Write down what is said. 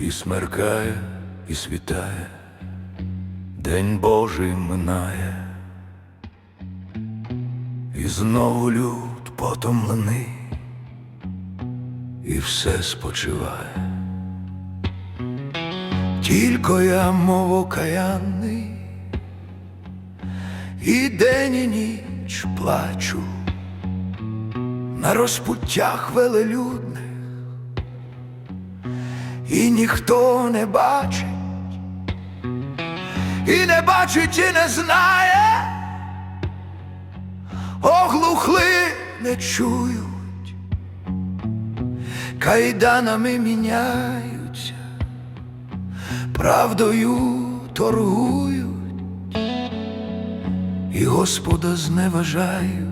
І смеркає, і світає, День Божий минає, і знову люд потомлений, і все спочиває. Тільки я, мов окаянний, і день і ніч плачу. На розпуттях велелюдних, і ніхто не бачить, і не бачить, і не знає, оглухли не чують, кайданами міняються, правдою торгують. І Господа зневажають.